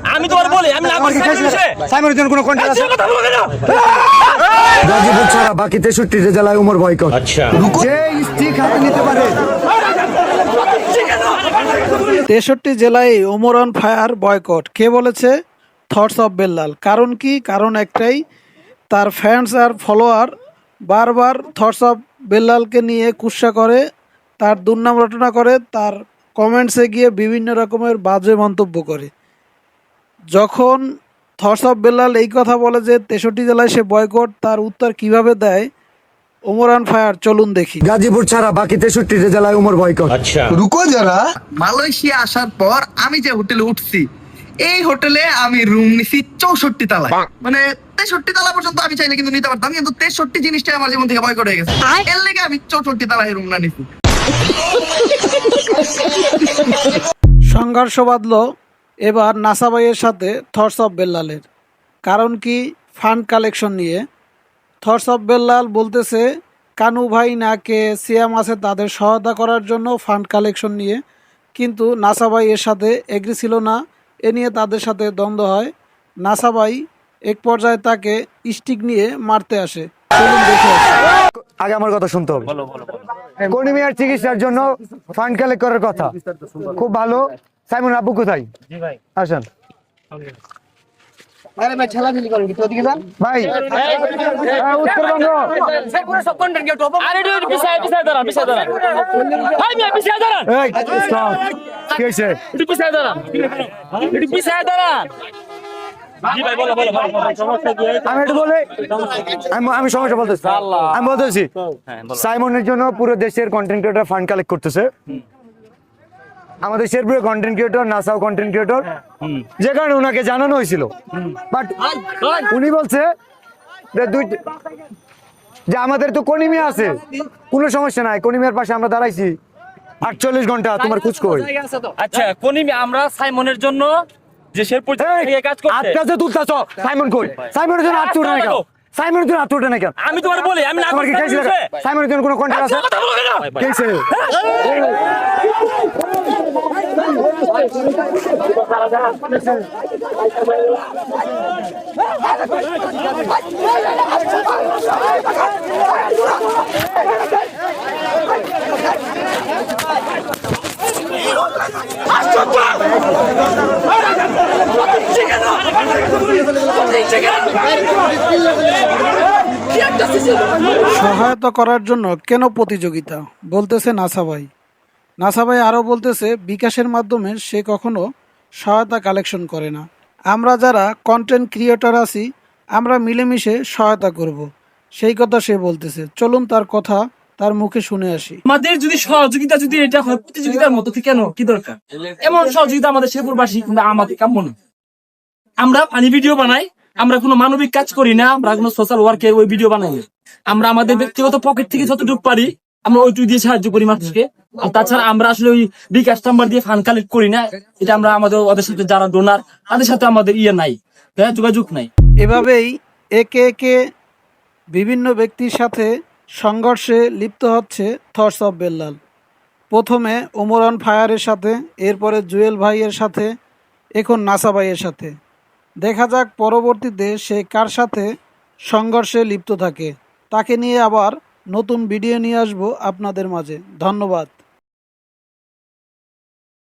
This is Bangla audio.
আমি তোমার বলি আমি না করছি সাইমনের জন্য কোনো কন্ট্যাক্ট আছে? কথা বলবে না। গাজীপুর ছাড়া বাকি তেষট্টিটা জেলায় উমর বয়কট। আচ্ছা। যে স্টিক হাতে নিতে পারে। তেষট্টি জেলায় ওমর অন ফায়ার বয়কট। কে বলেছে? থটস অফ বেল্লাল কারণ কি? কারণ একটাই তার ফ্যান্স আর ফলোয়ার বারবার থটস অফ বেল্লালকে নিয়ে কুৎসা করে তার দুর্নাম রটনা করে তার কমেন্টসে গিয়ে বিভিন্ন রকমের বাজে মন্তব্য করে। যখন থটস অফ বেল্লাল এই কথা বলে যে তেষট্টি জেলায় সে বয়কট তার উত্তর কীভাবে দেয়? ওমর অন ফায়ার চলুন দেখি। গাজীপুর ছাড়া বাকি তেষট্টিটা জেলায় উমর বয়কট আচ্ছা। রুকো যারা। মালয়েশিয়া আসার পর আমি যে হোটেলে উঠছি এই হোটেলে আমি রুম নিছি চৌষট্টি তালায়। মানে তেষট্টি তালা পর্যন্ত আমি চাইলে কিন্তু নিতে পারতাম কিন্তু তেষট্টি জিনিসটা আমার জীবন থেকে বয়কট হয়ে গেছে। এর লেগে আমি চৌষট্টি তালায় রুম না নিছি। সংঘর্ষ বাঁধল এবার নাসাবাইয়ের সাথে থটস অফ বেল্লালের কারণ কি? ফান্ড কালেকশন নিয়ে। থটস অফ বেল্লাল বলতেছে কানু ভাই নাকে সিয়াম আছে তাদের সহায়তা করার জন্য ফান্ড কালেকশন নিয়ে। কিন্তু নাসাবাই এর সাথে এগ্রি ছিল না। এ নিয়ে তাদের সাথে দ্বন্দ্ব হয়। নাসাবাই এক পর্যায়ে তাকে স্টিক নিয়ে মারতে আসে। চলুন দেখে আগে আমার কথা শুনতে হবে। কর্নিমিয়ার চিকিৎসার জন্য ফান্ড কালেক্ট করার কথা। খুব ভালো। সাইমন আব্বু কোথায়? আসেন। ভাই হ্যাঁ, উত্তরবঙ্গ. কি হয়েছে? আমি একটু বলে আমি আমি সমস্যা বলতেছি। আমি বলতেছি সাইমনের জন্য পুরো দেশের কন্টেন্ট ক্রিয়েটর ফান্ড কালেক্ট করতেছে। আমাদের শেরপুরে কন্টেন্ট ক্রিয়েটর নাসাও কন্টেন্ট ক্রিয়েটর যে কারণে ওনাকে জানানো হয়েছিল। বাট উনি বলছে যে দুই যে আমাদের তো কনিমিয়া আছে। কোনো সমস্যা নাই কনিমিয়ার পাশে আমরা দাঁড়াইছি। আটচল্লিশ ঘণ্টা তোমার খুঁজ কই আচ্ছা কোনিমি আমরা সাইমনের জন্য যে শেরপুর থেকে কাজ করছে আটটা যে তুলতেছ সাইমন কই সাইমনের জন্য আটটা উঠে না কেন সাইমনের জন্য আটটা উঠে না কেন আমি তোমার বলি আমি না তোমার কি খেয়েছিল সাইমনের জন্য কোনো কন্ট্যাক্ট আছে কথা বলবে না কেছে সহায়তা করার জন্য কেন প্রতিযোগিতা? বলতেছে নাসাবাই নাসাবাই আরও বলতেছে বিকাশের মাধ্যমে সে কখনো সহায়তা কালেকশন করে না। আমরা যারা কন্টেন্ট ক্রিয়েটর আছি আমরা মিলেমিশে সহায়তা করব। সেই কথা সে বলতেছে। চলুন তার কথা তার মুখে শুনে আসি। আমাদের যদি সহযোগিতা যদি এটা হয় প্রতিযোগিতার মতো কেন? কি দরকার? এমন সহযোগিতা আমাদের শেরপুরবাসী কিন্তু আমাদের কাম্য না আমরা ফানি ভিডিও বানাই আমরা কোনো মানবিক কাজ করি না, আমরা কোনো সোশ্যাল ওয়ার্কের ওই ভিডিও বানাই আমরা আমাদের ব্যক্তিগত পকেট থেকে যতটুকু পারি, আমরা ওইটুকু দিয়ে সাহায্য করি মানুষকে। আর তাছাড়া আমরা আসলে ওই বিকাশ নাম্বার দিয়ে ফান্ড কালেক্ট করি না, এটা আমরা আমাদের, ওদের সাথে যারা ডোনার তাদের সাথে আমাদের ইয়ে নাই। হ্যাঁ যোগাযোগ নাই। এভাবেই একে একে বিভিন্ন ব্যক্তির সাথে সংঘর্ষে লিপ্ত হচ্ছে থর্স অফ বেল্লাল। প্রথমে ওমরান ফায়ারের সাথে, এরপরে জুয়েল ভাইয়ের সাথে, এখন নাসা ভাইয়ের সাথে। দেখা যাক পরবর্তীতে সে কার সাথে সংঘর্ষে লিপ্ত থাকে। তাকে নিয়ে আবার নতুন ভিডিও নিয়ে আসব আপনাদের মাঝে। ধন্যবাদ।